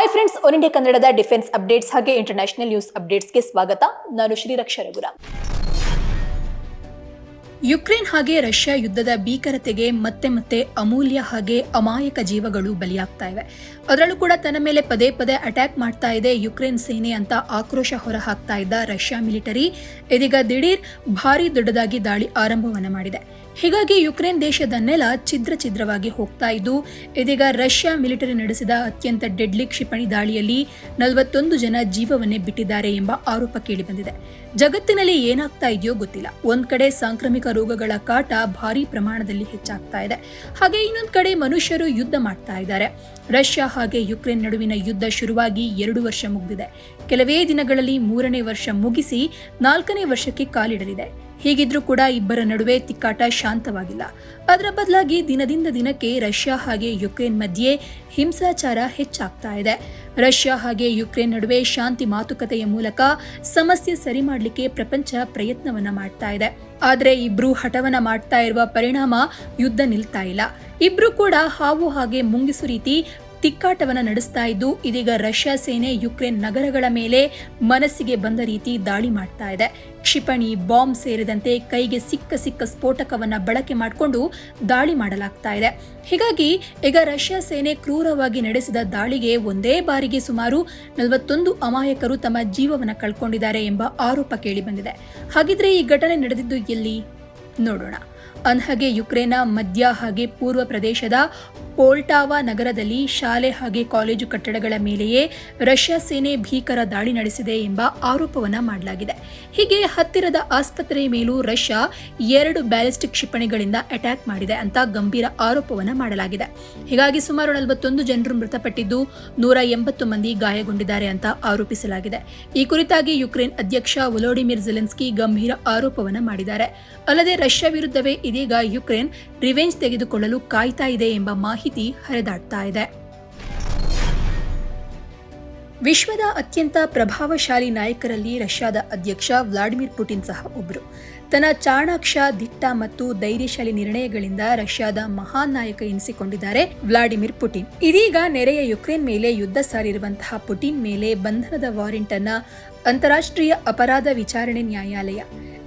Hi friends one India ಕನ್ನಡದ defence updates ಹಾಗೆ international news ಅಪ್ಡೇಟ್ಸ್ಗೆ ಸ್ವಾಗತ. ನಾನು ಶ್ರೀರಕ್ಷ ರಘುರ. ಯುಕ್ರೇನ್ ಹಾಗೆ ರಷ್ಯಾ ಯುದ್ಧದ ಭೀಕರತೆಗೆ ಮತ್ತೆ ಮತ್ತೆ ಅಮೂಲ್ಯ ಹಾಗೆ ಅಮಾಯಕ ಜೀವಗಳು ಬಲಿಯಾಗ್ತಾ ಇವೆ. ಅದರಲ್ಲೂ ಕೂಡ ತನ್ನ ಮೇಲೆ ಪದೇ ಪದೇ ಅಟ್ಯಾಕ್ ಮಾಡ್ತಾ ಇದೆ ಯುಕ್ರೇನ್ ಸೇನೆ ಅಂತ ಆಕ್ರೋಶ ಹೊರಹಾಕ್ತಾ ಇದ್ದ ರಷ್ಯಾ ಮಿಲಿಟರಿ ಇದೀಗ ದಿಢೀರ್ ಭಾರಿ ದೊಡ್ಡದಾಗಿ ದಾಳಿ ಆರಂಭವನ್ನು ಮಾಡಿದೆ. ಹೀಗಾಗಿ ಯುಕ್ರೇನ್ ದೇಶದ ನೆಲ ಛಿದ್ರ ಛಿದ್ರವಾಗಿ ಹೋಗ್ತಾ ಇದ್ದು, ಇದೀಗ ರಷ್ಯಾ ಮಿಲಿಟರಿ ನಡೆಸಿದ ಅತ್ಯಂತ ಡೆಡ್ಲಿ ಕ್ಷಿಪಣಿ ದಾಳಿಯಲ್ಲಿ ನಲವತ್ತೊಂದು ಜನ ಜೀವವನ್ನೇ ಬಿಟ್ಟಿದ್ದಾರೆ ಎಂಬ ಆರೋಪ ಕೇಳಿಬಂದಿದೆ. ಜಗತ್ತಿನಲ್ಲಿ ಏನಾಗ್ತಾ ಇದೆಯೋ ಗೊತ್ತಿಲ್ಲ. ಒಂದ್ ಕಡೆ ಸಾಂಕ್ರಾಮಿಕ ರೋಗಗಳ ಕಾಟ ಭಾರಿ ಪ್ರಮಾಣದಲ್ಲಿ ಹೆಚ್ಚಾಗ್ತಾ ಇದೆ. ಹಾಗೆ ಇನ್ನೊಂದು ಕಡೆ ಮನುಷ್ಯರು ಯುದ್ಧ ಮಾಡ್ತಾ ಇದ್ದಾರೆ. ರಷ್ಯಾ ಹಾಗೆ ಯುಕ್ರೇನ್ ನಡುವಿನ ಯುದ್ಧ ಶುರುವಾಗಿ ಎರಡು ವರ್ಷ ಮುಗಿದಿದೆ. ಕೆಲವೇ ದಿನಗಳಲ್ಲಿ ಮೂರನೇ ವರ್ಷ ಮುಗಿಸಿ ನಾಲ್ಕನೇ ವರ್ಷಕ್ಕೆ ಕಾಲಿಡಲಿದೆ. ಹೀಗಿದ್ರೂ ಕೂಡ ಇಬ್ಬರ ನಡುವೆ ತಿಕ್ಕಾಟ ಶಾಂತವಾಗಿಲ್ಲ. ಅದರ ಬದಲಾಗಿ ದಿನದಿಂದ ದಿನಕ್ಕೆ ರಷ್ಯಾ ಹಾಗೆ ಯುಕ್ರೇನ್ ಮಧ್ಯೆ ಹಿಂಸಾಚಾರ ಹೆಚ್ಚಾಗ್ತಾ ಇದೆ. ರಷ್ಯಾ ಹಾಗೆ ಯುಕ್ರೇನ್ ನಡುವೆ ಶಾಂತಿ ಮಾತುಕತೆಯ ಮೂಲಕ ಸಮಸ್ಯೆ ಸರಿ ಮಾಡಲಿಕ್ಕೆ ಪ್ರಪಂಚ ಪ್ರಯತ್ನವನ್ನ ಮಾಡ್ತಾ ಇದೆ. ಆದರೆ ಇಬ್ರು ಹಠವನ್ನ ಮಾಡ್ತಾ ಇರುವ ಪರಿಣಾಮ ಯುದ್ಧ ನಿಲ್ತಾ ಇಲ್ಲ. ಇಬ್ರು ಕೂಡ ಹಾವು ಹಾಗೆ ಮುಂಗಿಸು ರೀತಿ ತಿಕ್ಕಾಟವನ್ನ ನಡೆಸ್ತಾ ಇದ್ದು, ಇದೀಗ ರಷ್ಯಾ ಸೇನೆ ಯುಕ್ರೇನ್ ನಗರಗಳ ಮೇಲೆ ಮನಸ್ಸಿಗೆ ಬಂದ ರೀತಿ ದಾಳಿ ಮಾಡ್ತಾ ಇದೆ. ಕ್ಷಿಪಣಿ, ಬಾಂಬ್ ಸೇರಿದಂತೆ ಕೈಗೆ ಸಿಕ್ಕ ಸಿಕ್ಕ ಸ್ಫೋಟಕವನ್ನು ಬಳಕೆ ಮಾಡಿಕೊಂಡು ದಾಳಿ ಮಾಡಲಾಗ್ತಾ ಇದೆ. ಹೀಗಾಗಿ ಈಗ ರಷ್ಯಾ ಸೇನೆ ಕ್ರೂರವಾಗಿ ನಡೆಸಿದ ದಾಳಿಗೆ ಒಂದೇ ಬಾರಿಗೆ ಸುಮಾರು ನಲವತ್ತೊಂದು ಅಮಾಯಕರು ತಮ್ಮ ಜೀವವನ್ನು ಕಳ್ಕೊಂಡಿದ್ದಾರೆ ಎಂಬ ಆರೋಪ ಕೇಳಿಬಂದಿದೆ ಹಾಗಿದ್ರೆ ಈ ಘಟನೆ ನಡೆದಿದ್ದು ಎಲ್ಲಿ? ನೋಡೋಣ. ಅನ್ಹಗೆ ಯುಕ್ರೇನ ಮಧ್ಯ ಹಾಗೆ ಪೂರ್ವ ಪ್ರದೇಶದ ಪೋಲ್ಟಾವಾ ನಗರದಲ್ಲಿ ಶಾಲೆ ಹಾಗೆ ಕಾಲೇಜು ಕಟ್ಟಡಗಳ ಮೇಲೆಯೇ ರಷ್ಯಾ ಸೇನೆ ಭೀಕರ ದಾಳಿ ನಡೆಸಿದೆ ಎಂಬ ಆರೋಪವನ್ನು ಮಾಡಲಾಗಿದೆ. ಹೀಗೆ ಹತ್ತಿರದ ಆಸ್ಪತ್ರೆಯ ಮೇಲೂ ರಷ್ಯಾ ಎರಡು ಬ್ಯಾಲಿಸ್ಟಿಕ್ ಕ್ಷಿಪಣಿಗಳಿಂದ ಅಟ್ಯಾಕ್ ಮಾಡಿದೆ ಅಂತ ಗಂಭೀರ ಆರೋಪವನ್ನು ಮಾಡಲಾಗಿದೆ. ಹೀಗಾಗಿ ಸುಮಾರು ನಲವತ್ತೊಂದು ಜನರು ಮೃತಪಟ್ಟಿದ್ದು ನೂರ ಎಂಬತ್ತು ಮಂದಿ ಗಾಯಗೊಂಡಿದ್ದಾರೆ ಅಂತ ಆರೋಪಿಸಲಾಗಿದೆ. ಈ ಕುರಿತಾಗಿ ಯುಕ್ರೇನ್ ಅಧ್ಯಕ್ಷ ವೊಲೋಡಿಮಿರ್ ಜೆಲೆನ್ಸ್ಕಿ ಗಂಭೀರ ಆರೋಪವನ್ನು ಮಾಡಿದ್ದಾರೆ. ಅಲ್ಲದೆ ರಷ್ಯಾ ವಿರುದ್ಧವೇ ಇದೀಗ ಯುಕ್ರೇನ್ ರಿವೆಂಜ್ ತೆಗೆದುಕೊಳ್ಳಲು ಕಾಯ್ತಾ ಇದೆ ಎಂಬ ಮಾಹಿತಿ ಹರಿದಾಡ್ತಾ ಇದೆ. ವಿಶ್ವದ ಅತ್ಯಂತ ಪ್ರಭಾವಶಾಲಿ ನಾಯಕರಲ್ಲಿ ರಷ್ಯಾದ ಅಧ್ಯಕ್ಷ ವ್ಲಾಡಿಮಿರ್ ಪುಟಿನ್ ಸಹ ಒಬ್ಬರು ತನ್ನ ಚಾಣಾಕ್ಷ, ದಿಟ್ಟ ಮತ್ತು ಧೈರ್ಯಶಾಲಿ ನಿರ್ಣಯಗಳಿಂದ ರಷ್ಯಾದ ಮಹಾನ್ ನಾಯಕ ಎನಿಸಿಕೊಂಡಿದ್ದಾರೆ ವ್ಲಾಡಿಮಿರ್ ಪುಟಿನ್. ಇದೀಗ ನೆರೆಯ ಯುಕ್ರೇನ್ ಮೇಲೆ ಯುದ್ಧ ಸಾರಿರುವಂತಹ ಪುಟಿನ್ ಮೇಲೆ ಬಂಧನದ ವಾರೆಂಟ್ ಅನ್ನ ಅಂತಾರಾಷ್ಟ್ರೀಯ ಅಪರಾಧ ವಿಚಾರಣೆ ನ್ಯಾಯಾಲಯ,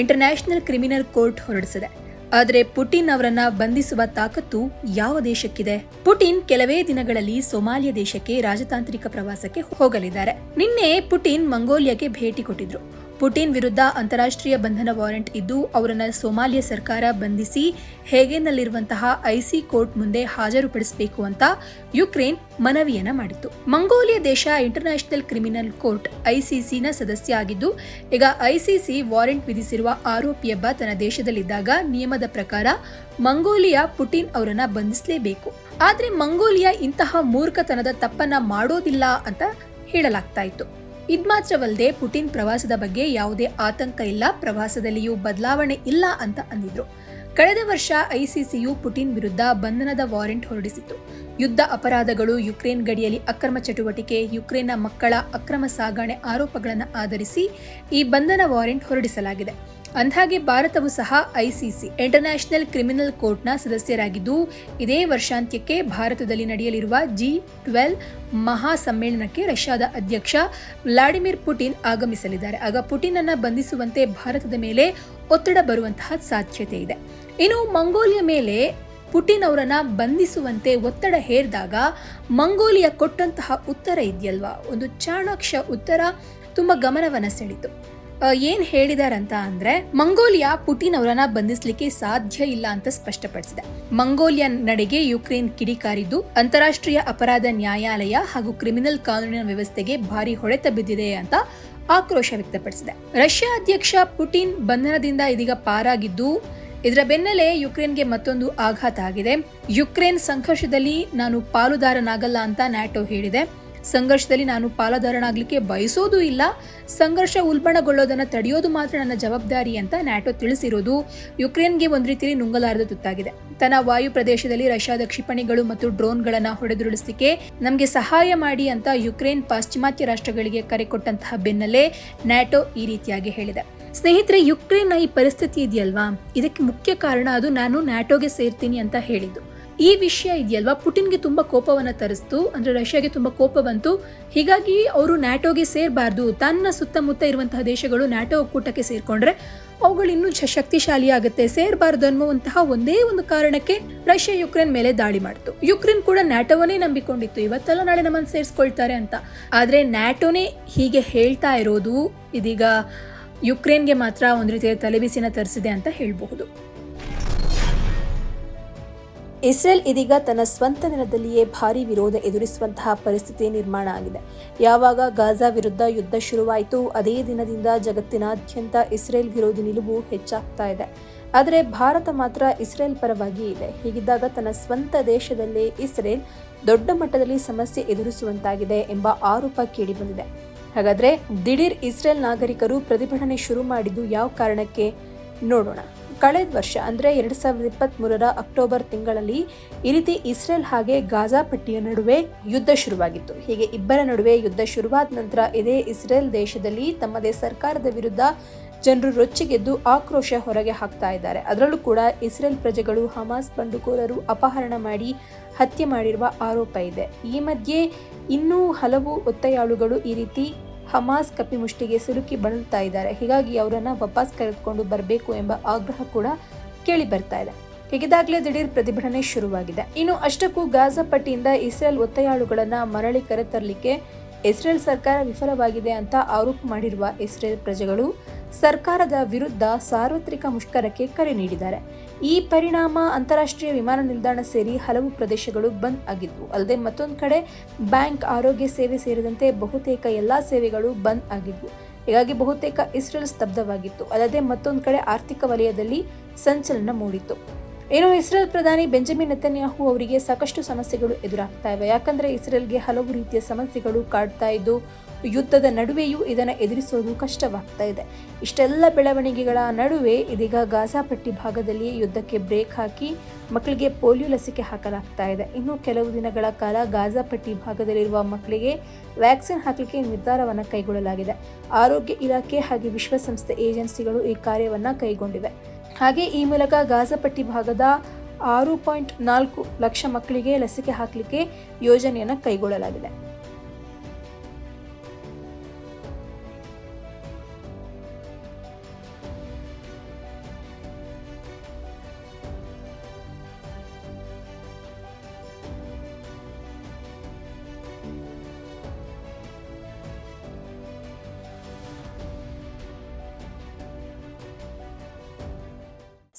ಇಂಟರ್ನ್ಯಾಷನಲ್ ಕ್ರಿಮಿನಲ್ ಕೋರ್ಟ್ ಹೊರಡಿಸಿದೆ. ಆದರೆ ಪುಟಿನ್ ಅವರನ್ನ ಬಂಧಿಸುವ ತಾಕತ್ತು ಯಾವ ದೇಶಕ್ಕಿದೆ? ಪುಟಿನ್ ಕೆಲವೇ ದಿನಗಳಲ್ಲಿ ಸೋಮಾಲಿಯಾ ದೇಶಕ್ಕೆ ರಾಜತಾಂತ್ರಿಕ ಪ್ರವಾಸಕ್ಕೆ ಹೋಗಲಿದ್ದಾರೆ. ನಿನ್ನೆ ಪುಟಿನ್ ಮಂಗೋಲಿಯಾಗೆ ಭೇಟಿ ಕೊಟ್ಟಿದ್ರು. ಪುಟಿನ್ ವಿರುದ್ಧ ಅಂತಾರಾಷ್ಟ್ರೀಯ ಬಂಧನ ವಾರೆಂಟ್ ಇದ್ದು, ಅವರನ್ನು ಸೋಮಾಲಿಯ ಸರ್ಕಾರ ಬಂಧಿಸಿ, ಹೇಗೇನಲ್ಲಿರುವಂತಹ ಐಸಿ ಕೋರ್ಟ್ ಮುಂದೆ ಹಾಜರುಪಡಿಸಬೇಕು ಅಂತ ಯುಕ್ರೇನ್ ಮನವಿಯನ್ನ ಮಾಡಿತ್ತು. ಮಂಗೋಲಿಯಾ ದೇಶ ಇಂಟರ್ನ್ಯಾಷನಲ್ ಕ್ರಿಮಿನಲ್ ಕೋರ್ಟ್ ಐಸಿಸಿನ ಸದಸ್ಯ ಆಗಿದ್ದು, ಈಗ ಐಸಿಸಿ ವಾರೆಂಟ್ ವಿಧಿಸಿರುವ ಆರೋಪಿಯೊಬ್ಬ ತನ್ನ ದೇಶದಲ್ಲಿದ್ದಾಗ ನಿಯಮದ ಪ್ರಕಾರ ಮಂಗೋಲಿಯಾ ಪುಟಿನ್ ಅವರನ್ನ ಬಂಧಿಸಲೇಬೇಕು. ಆದ್ರೆ ಮಂಗೋಲಿಯಾ ಇಂತಹ ಮೂರ್ಖತನದ ತಪ್ಪನ್ನ ಮಾಡೋದಿಲ್ಲ ಅಂತ ಹೇಳಲಾಗ್ತಾ ಇತ್ತು. ಇದ್ಮಾತ್ರವಲ್ಲದೆ ಪುಟಿನ್ ಪ್ರವಾಸದ ಬಗ್ಗೆ ಯಾವುದೇ ಆತಂಕ ಇಲ್ಲ, ಪ್ರವಾಸದಲ್ಲಿಯೂ ಬದಲಾವಣೆ ಇಲ್ಲ ಅಂತ ಅಂದಿದ್ರು. ಕಳೆದ ವರ್ಷ ಐಸಿಸಿಯು ಪುಟಿನ್ ವಿರುದ್ಧ ಬಂಧನದ ವಾರೆಂಟ್ ಹೊರಡಿಸಿತ್ತು. ಯುದ್ಧ ಅಪರಾಧಗಳು ಯುಕ್ರೇನ್ ಗಡಿಯಲ್ಲಿ ಅಕ್ರಮ ಚಟುವಟಿಕೆ, ಯುಕ್ರೇನ್ನ ಮಕ್ಕಳ ಅಕ್ರಮ ಸಾಗಣೆ ಆರೋಪಗಳನ್ನು ಆಧರಿಸಿ ಈ ಬಂಧನ ವಾರೆಂಟ್ ಹೊರಡಿಸಲಾಗಿದೆ. ಅಂದ್ಹಾಗೆ ಭಾರತವು ಸಹ ಐಸಿಸಿ, ಇಂಟರ್ನ್ಯಾಷನಲ್ ಕ್ರಿಮಿನಲ್ ಕೋರ್ಟ್ನ ಸದಸ್ಯರಾಗಿದ್ದು, ಇದೇ ವರ್ಷಾಂತ್ಯಕ್ಕೆ ಭಾರತದಲ್ಲಿ ನಡೆಯಲಿರುವ ಜಿ ಟ್ವೆಲ್ ಮಹಾ ಸಮ್ಮೇಳನಕ್ಕೆ ರಷ್ಯಾದ ಅಧ್ಯಕ್ಷ ವ್ಲಾಡಿಮಿರ್ ಪುಟಿನ್ ಆಗಮಿಸಲಿದ್ದಾರೆ. ಆಗ ಪುಟಿನ್ ಅನ್ನ ಬಂಧಿಸುವಂತೆ ಭಾರತದ ಮೇಲೆ ಒತ್ತಡ ಬರುವಂತಹ ಸಾಧ್ಯತೆ ಇದೆ. ಇನ್ನು ಮಂಗೋಲಿಯ ಮೇಲೆ ಪುಟಿನ್ ಅವರನ್ನ ಬಂಧಿಸುವಂತೆ ಒತ್ತಡ ಹೇರಿದಾಗ ಮಂಗೋಲಿಯಾ ಕೊಟ್ಟಂತಹ ಉತ್ತರ ಇದೆಯಲ್ವಾ? ಒಂದು ಚಾಣಾಕ್ಷ ಉತ್ತರ ತುಂಬಾ ಗಮನವನ್ನ ಸೆಳೀತು ಏನ್ ಹೇಳಿದಾರಂತ ಅಂದ್ರೆ, ಮಂಗೋಲಿಯಾ ಪುಟಿನ್ ಅವರನ್ನ ಬಂಧಿಸಲಿಕ್ಕೆ ಸಾಧ್ಯ ಇಲ್ಲ ಅಂತ ಸ್ಪಷ್ಟಪಡಿಸಿದೆ. ಮಂಗೋಲಿಯಾ ನಡೆಗೆ ಯುಕ್ರೇನ್ ಕಿಡಿಕಾರಿದ್ದು, ಅಂತಾರಾಷ್ಟ್ರೀಯ ಅಪರಾಧ ನ್ಯಾಯಾಲಯ ಹಾಗೂ ಕ್ರಿಮಿನಲ್ ಕಾನೂನಿನ ವ್ಯವಸ್ಥೆಗೆ ಭಾರಿ ಹೊಡೆತ ಬಿದ್ದಿದೆ ಅಂತ ಆಕ್ರೋಶ ವ್ಯಕ್ತಪಡಿಸಿದೆ. ರಷ್ಯಾ ಅಧ್ಯಕ್ಷ ಪುಟಿನ್ ಬಂಧನದಿಂದ ಇದೀಗ ಪಾರಾಗಿದ್ದು, ಇದರ ಬೆನ್ನಲ್ಲೇ ಯುಕ್ರೇನ್ಗೆ ಮತ್ತೊಂದು ಆಘಾತ ಆಗಿದೆ. ಯುಕ್ರೇನ್ ಸಂಘರ್ಷದಲ್ಲಿ ನಾನು ಪಾಲುದಾರನಾಗಲ್ಲ ಅಂತ ನ್ಯಾಟೋ ಹೇಳಿದೆ. ಸಂಘರ್ಷದಲ್ಲಿ ನಾನು ಪಾಲುದಾರನಾಗಲಿಕ್ಕೆ ಬಯಸೋದು ಇಲ್ಲ. ಸಂಘರ್ಷ ಉಲ್ಬಣಗೊಳ್ಳೋದನ್ನ ತಡೆಯೋದು ಮಾತ್ರ ನನ್ನ ಜವಾಬ್ದಾರಿ ಅಂತ ನ್ಯಾಟೋ ತಿಳಿಸಿರೋದು. ಯುಕ್ರೇನ್ಗೆ ಒಂದು ರೀತಿಯಲ್ಲಿ ನುಂಗಲಾರದ ತುತ್ತಾಗಿದೆ. ತನ್ನ ವಾಯು ಪ್ರದೇಶದಲ್ಲಿ ರಷ್ಯಾದ ಕ್ಷಿಪಣಿಗಳು ಮತ್ತು ಡ್ರೋನ್ಗಳನ್ನು ಹೊಡೆದುರುಳಿಸಲಿಕ್ಕೆ ನಮಗೆ ಸಹಾಯ ಮಾಡಿ ಅಂತ ಯುಕ್ರೇನ್ ಪಾಶ್ಚಿಮಾತ್ಯ ರಾಷ್ಟ್ರಗಳಿಗೆ ಕರೆ ಕೊಟ್ಟಂತಹ ಬೆನ್ನಲ್ಲೇ ನ್ಯಾಟೋ ಈ ರೀತಿಯಾಗಿ ಹೇಳಿದೆ. ಸ್ನೇಹಿತರೆ, ಯುಕ್ರೇನ್ನ ಈ ಪರಿಸ್ಥಿತಿ ಇದೆಯಲ್ವಾ? ಇದಕ್ಕೆ ಮುಖ್ಯ ಕಾರಣ ಅದು ನಾನು ನ್ಯಾಟೋಗೆ ಸೇರ್ತೀನಿ ಅಂತ ಹೇಳಿದ್ದು. ಈ ವಿಷಯ ಇದೆಯಲ್ವಾ? ಪುಟಿನ್ಗೆ ತುಂಬ ಕೋಪವನ್ನು ತರಿಸ್ತು, ಅಂದರೆ ರಷ್ಯಾಗೆ ತುಂಬ ಕೋಪ ಬಂತು. ಹೀಗಾಗಿ ಅವರು ನ್ಯಾಟೋಗೆ ಸೇರಬಾರ್ದು. ತನ್ನ ಸುತ್ತಮುತ್ತ ಇರುವಂತಹ ದೇಶಗಳು ನ್ಯಾಟೋ ಒಕ್ಕೂಟಕ್ಕೆ ಸೇರಿಕೊಂಡ್ರೆ ಅವುಗಳು ಇನ್ನೂ ಶಕ್ತಿಶಾಲಿ ಆಗುತ್ತೆ. ಸೇರಬಾರ್ದು ಅನ್ನುವಂತಹ ಒಂದೇ ಒಂದು ಕಾರಣಕ್ಕೆ ರಷ್ಯಾ ಯುಕ್ರೇನ್ ಮೇಲೆ ದಾಳಿ ಮಾಡಿತು. ಯುಕ್ರೇನ್ ಕೂಡ ನ್ಯಾಟೋವನ್ನೇ ನಂಬಿಕೊಂಡಿತ್ತು. ಇವತ್ತೆಲ್ಲ ನಾಳೆ ನಮ್ಮನ್ನು ಸೇರಿಸ್ಕೊಳ್ತಾರೆ ಅಂತ. ಆದರೆ ನ್ಯಾಟೋನೇ ಹೀಗೆ ಹೇಳ್ತಾ ಇರೋದು ಇದೀಗ ಯುಕ್ರೇನ್ಗೆ ಮಾತ್ರ ಒಂದು ರೀತಿಯ ತಲೆಬಿಸಿನ ತರಿಸಿದೆ ಅಂತ ಹೇಳಬಹುದು. ಇಸ್ರೇಲ್ ಇದೀಗ ತನ್ನ ಸ್ವಂತ ನೆಲದಲ್ಲಿಯೇ ಭಾರಿ ವಿರೋಧ ಎದುರಿಸುವಂತಹ ಪರಿಸ್ಥಿತಿ ನಿರ್ಮಾಣ ಆಗಿದೆ. ಯಾವಾಗ ಗಾಜಾ ವಿರುದ್ಧ ಯುದ್ಧ ಶುರುವಾಯಿತು ಅದೇ ದಿನದಿಂದ ಜಗತ್ತಿನಾದ್ಯಂತ ಇಸ್ರೇಲ್ ವಿರೋಧಿ ನಿಲುವು ಹೆಚ್ಚಾಗ್ತಾ ಇದೆ. ಆದರೆ ಭಾರತ ಮಾತ್ರ ಇಸ್ರೇಲ್ ಪರವಾಗಿ ಇದೆ. ಹೀಗಿದ್ದಾಗ ತನ್ನ ಸ್ವಂತ ದೇಶದಲ್ಲೇ ಇಸ್ರೇಲ್ ದೊಡ್ಡ ಮಟ್ಟದಲ್ಲಿ ಸಮಸ್ಯೆ ಎದುರಿಸುವಂತಾಗಿದೆ ಎಂಬ ಆರೋಪ ಕೇಳಿಬಂದಿದೆ. ಹಾಗಾದ್ರೆ ದಿಢೀರ್ ಇಸ್ರೇಲ್ ನಾಗರಿಕರು ಪ್ರತಿಭಟನೆ ಶುರು ಮಾಡಿದ್ದು ಯಾವ ಕಾರಣಕ್ಕೆ? ನೋಡೋಣ. ಕಳೆದ ವರ್ಷ, ಅಂದರೆ ಎರಡು ಸಾವಿರದ ಇಪ್ಪತ್ತ್ಮೂರರ ಅಕ್ಟೋಬರ್ ತಿಂಗಳಲ್ಲಿ ಈ ರೀತಿ ಇಸ್ರೇಲ್ ಹಾಗೆ ಗಾಜಾ ಪಟ್ಟಿಯ ನಡುವೆ ಯುದ್ಧ ಶುರುವಾಗಿತ್ತು. ಹೀಗೆ ಇಬ್ಬರ ನಡುವೆ ಯುದ್ಧ ಶುರುವಾದ ನಂತರ ಇದೇ ಇಸ್ರೇಲ್ ದೇಶದಲ್ಲಿ ತಮ್ಮದೇ ಸರ್ಕಾರದ ವಿರುದ್ಧ ಜನರು ರೊಚ್ಚಿಗೆದ್ದು ಆಕ್ರೋಶ ಹೊರಗೆ ಹಾಕ್ತಾ ಇದ್ದಾರೆ. ಅದರಲ್ಲೂ ಕೂಡ ಇಸ್ರೇಲ್ ಪ್ರಜೆಗಳು ಹಮಾಸ್ ಬಂಡುಕೋರರು ಅಪಹರಣ ಮಾಡಿ ಹತ್ಯೆ ಮಾಡಿರುವ ಆರೋಪ ಇದೆ. ಈ ಮಧ್ಯೆ ಇನ್ನೂ ಹಲವು ಒತ್ತೆಯಾಳುಗಳು ಈ ರೀತಿ ಹಮಾಸ್ ಕಪಿಮುಷ್ಟಿಗೆ ಸಿಲುಕಿ ಬಳಲ್ತಾ ಇದ್ದಾರೆ. ಹೀಗಾಗಿ ಅವರನ್ನು ವಾಪಸ್ ಕರೆದುಕೊಂಡು ಬರಬೇಕು ಎಂಬ ಆಗ್ರಹ ಕೂಡ ಕೇಳಿ ಬರ್ತಾ ಇದೆ. ಹೀಗಿದಾಗಲೇ ದಿಢೀರ್ ಪ್ರತಿಭಟನೆ ಶುರುವಾಗಿದೆ. ಇನ್ನು ಅಷ್ಟಕ್ಕೂ ಗಾಜಾ ಪಟ್ಟಿಯಿಂದ ಇಸ್ರೇಲ್ ಒತ್ತೆಯಾಳುಗಳನ್ನು ಮರಳಿ ಕರೆತರಲಿಕ್ಕೆ ಇಸ್ರೇಲ್ ಸರ್ಕಾರ ವಿಫಲವಾಗಿದೆ ಅಂತ ಆರೋಪ ಮಾಡಿರುವ ಇಸ್ರೇಲ್ ಪ್ರಜೆಗಳು ಸರ್ಕಾರದ ವಿರುದ್ಧ ಸಾರ್ವತ್ರಿಕ ಮುಷ್ಕರಕ್ಕೆ ಕರೆ ನೀಡಿದ್ದಾರೆ. ಈ ಪರಿಣಾಮ ಅಂತಾರಾಷ್ಟ್ರೀಯ ವಿಮಾನ ನಿಲ್ದಾಣ ಸೇರಿ ಹಲವು ಪ್ರದೇಶಗಳು ಬಂದ್ ಆಗಿದ್ವು. ಅಲ್ಲದೆ ಮತ್ತೊಂದು ಕಡೆ, ಬ್ಯಾಂಕ್ ಆರೋಗ್ಯ ಸೇವೆ ಸೇರಿದಂತೆ ಬಹುತೇಕ ಎಲ್ಲಾ ಸೇವೆಗಳು ಬಂದ್ ಆಗಿದ್ವು. ಹೀಗಾಗಿ ಬಹುತೇಕ ಇಸ್ರೇಲ್ ಸ್ತಬ್ಧವಾಗಿತ್ತು. ಅಲ್ಲದೆ ಮತ್ತೊಂದು ಕಡೆ ಆರ್ಥಿಕ ವಲಯದಲ್ಲಿ ಸಂಚಲನ ಮೂಡಿತ್ತು. ಇನ್ನು ಇಸ್ರೇಲ್ ಪ್ರಧಾನಿ ಬೆಂಜಮಿನ್ ನೆತನ್ಯಾಹು ಅವರಿಗೆ ಸಾಕಷ್ಟು ಸಮಸ್ಯೆಗಳು ಎದುರಾಗ್ತಾ ಇವೆ. ಯಾಕಂದ್ರೆ ಇಸ್ರೇಲ್ಗೆ ಹಲವು ರೀತಿಯ ಸಮಸ್ಯೆಗಳು ಕಾಡ್ತಾ ಇದ್ದು, ಯುದ್ಧದ ನಡುವೆಯೂ ಇದನ್ನು ಎದುರಿಸೋದು ಕಷ್ಟವಾಗ್ತಾ ಇದೆ. ಇಷ್ಟೆಲ್ಲ ಬೆಳವಣಿಗೆಗಳ ನಡುವೆ ಇದೀಗ ಗಾಜಾಪಟ್ಟಿ ಭಾಗದಲ್ಲಿ ಯುದ್ಧಕ್ಕೆ ಬ್ರೇಕ್ ಹಾಕಿ ಮಕ್ಕಳಿಗೆ ಪೋಲಿಯೋ ಲಸಿಕೆ ಹಾಕಲಾಗ್ತಾ ಇದೆ. ಇನ್ನು ಕೆಲವು ದಿನಗಳ ಕಾಲ ಗಾಜಾಪಟ್ಟಿ ಭಾಗದಲ್ಲಿರುವ ಮಕ್ಕಳಿಗೆ ವ್ಯಾಕ್ಸಿನ್ ಹಾಕಲಿಕ್ಕೆ ನಿರ್ಧಾರವನ್ನು ಕೈಗೊಳ್ಳಲಾಗಿದೆ. ಆರೋಗ್ಯ ಇಲಾಖೆ ಹಾಗೆ ವಿಶ್ವಸಂಸ್ಥೆ ಏಜೆನ್ಸಿಗಳು ಈ ಕಾರ್ಯವನ್ನು ಕೈಗೊಂಡಿವೆ. ಹಾಗೆ ಈ ಮೂಲಕ ಗಾಜಪಟ್ಟಿ ಭಾಗದ ಆರು ಪಾಯಿಂಟ್ ನಾಲ್ಕು ಲಕ್ಷ ಮಕ್ಕಳಿಗೆ ಲಸಿಕೆ ಹಾಕಲಿಕ್ಕೆ ಯೋಜನೆಯನ್ನು ಕೈಗೊಳ್ಳಲಾಗಿದೆ.